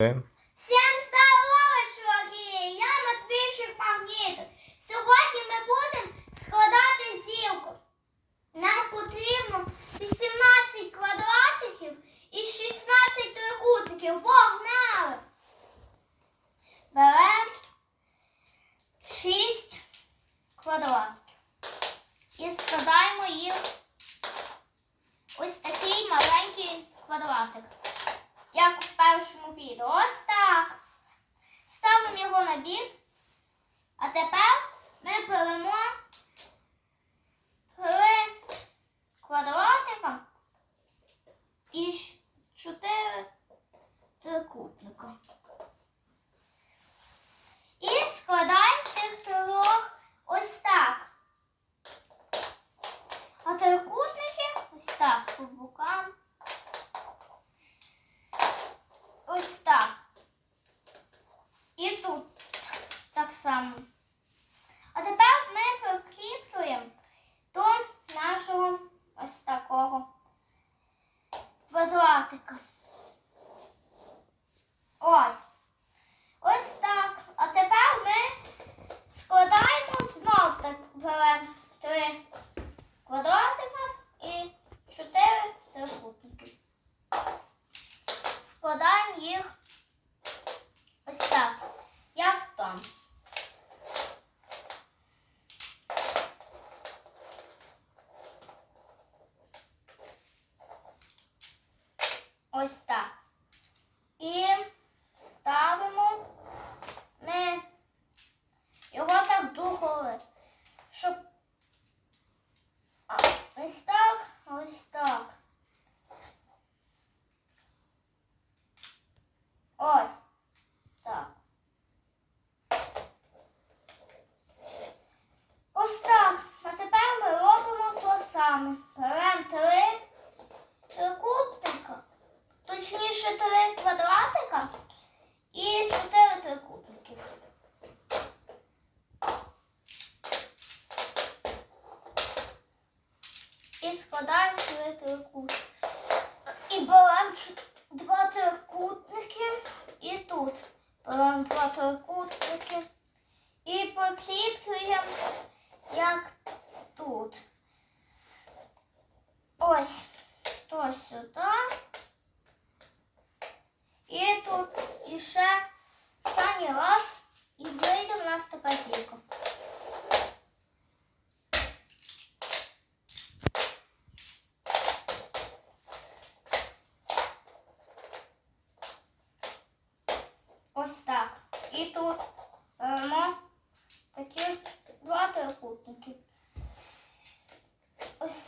Всім здорово, чуваки! Я Матвійчик Магнітик. Сьогодні ми будемо складати зілку. Нам потрібно 18 квадратиків і 16 трикутників. Погнали! Беремо 6 квадратиків. І складаємо їх ось такий маленький квадратик як в першому відео. Ось так. Ставимо його на бік. А тепер ми беремо три квадратика і чотири трикутника. І складаємо тих трьох ось так. А трикутники ось так по бокам. Ось так. І тут так само. А тепер ми прикріплюємо до нашого ось такого квадратика. Ось. Ось так. А тепер ми складаємо знов так беремо три квадратика і чотири трикутники складаємо їх ось так, як там. Ось так. І ставимо ми його так догори, щоб а, ось так, ось так. Ось. Так. Ось так. А тепер ми робимо то саме. Беремо три трикутника, точніше три квадратика і чотири трикутників. І складаємо три трикутники. І беремо два трикутники і тут беремо два трикутники і прикріплюємо як тут. Ось то сюди. І тут і ще останній раз і вийде в нас така дірка. І тут беремо такі два трикутники. Ось